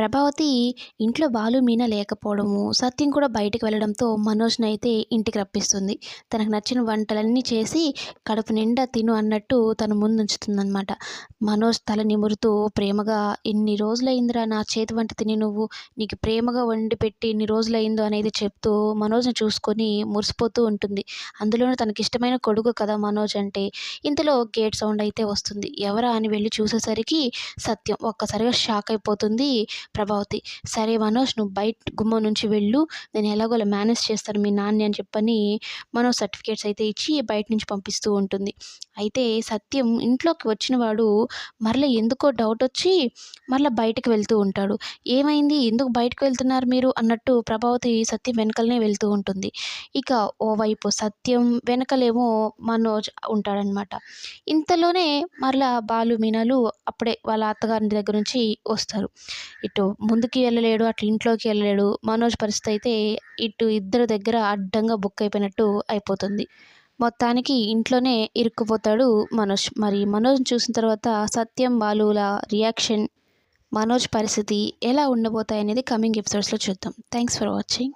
ప్రభావతి ఇంట్లో బాలు మీన లేకపోవడము సత్యం కూడా బయటకు వెళ్ళడంతో మనోజ్ని అయితే ఇంటికి రప్పిస్తుంది. తనకు నచ్చిన వంటలన్నీ చేసి కడుపు నిండా తిను అన్నట్టు తను ముందుంచుతుందన్నమాట. మనోజ్ తల నిమురుతూ ప్రేమగా ఎన్ని రోజులైందిరా నా చేతి వంట తిని నువ్వు నీకు ప్రేమగా వండి పెట్టి ఎన్ని రోజులైందో అనేది చెప్తూ మనోజ్ని చూసుకొని మురిసిపోతూ ఉంటుంది. అందులోనూ తనకి ఇష్టమైన కొడుకు కదా మనోజ్ అంటే ఇంతలో గేట్ సౌండ్ అయితే వస్తుంది. ఎవరా? అని వెళ్ళి చూసేసరికి సత్యం ఒక్కసారిగా షాక్ అయిపోతుంది. ప్రభావతి సరే మనోజ్ నువ్వు బయట గుమ్మం నుంచి వెళ్ళు. నేను ఎలాగోలా మేనేజ్ చేస్తాను మీ నాన్న అని చెప్పని మనోజ్ సర్టిఫికేట్స్ అయితే ఇచ్చి బయట నుంచి పంపిస్తూ ఉంటుంది. అయితే సత్యం ఇంట్లోకి వచ్చిన వాడు మరలా ఎందుకో డౌట్ వచ్చి మరలా బయటకు వెళ్తూ ఉంటాడు. ఏమైంది? ఎందుకు బయటకు వెళ్తున్నారు మీరు? అన్నట్టు ప్రభావతి సత్యం వెనకలనే వెళ్తూ ఉంటుంది. ఇక ఓవైపు సత్యం వెనకలేమో మనోజ్ ఉంటాడనమాట ఇంతలోనే మరలా బాలు మీనాలు అప్పుడే వాళ్ళ అత్తగారి దగ్గర నుంచి వస్తారు. ఇటు ముందుకి వెళ్ళలేడు అటు ఇంట్లోకి వెళ్ళలేడు. మనోజ్ పరిస్థితి అయితే ఇటు ఇద్దరు దగ్గర అడ్డంగా బుక్ అయిపోయినట్టు అయిపోతుంది. మొత్తానికి ఇంట్లోనే ఇరుక్కుపోతాడు మనోజ్. మరి మనోజ్ని చూసిన తర్వాత సత్యం బాలుల రియాక్షన్ మనోజ్ పరిస్థితి ఎలా ఉండబోతాయి అనేది కమింగ్ ఎపిసోడ్స్లో చూద్దాం. Thanks for watching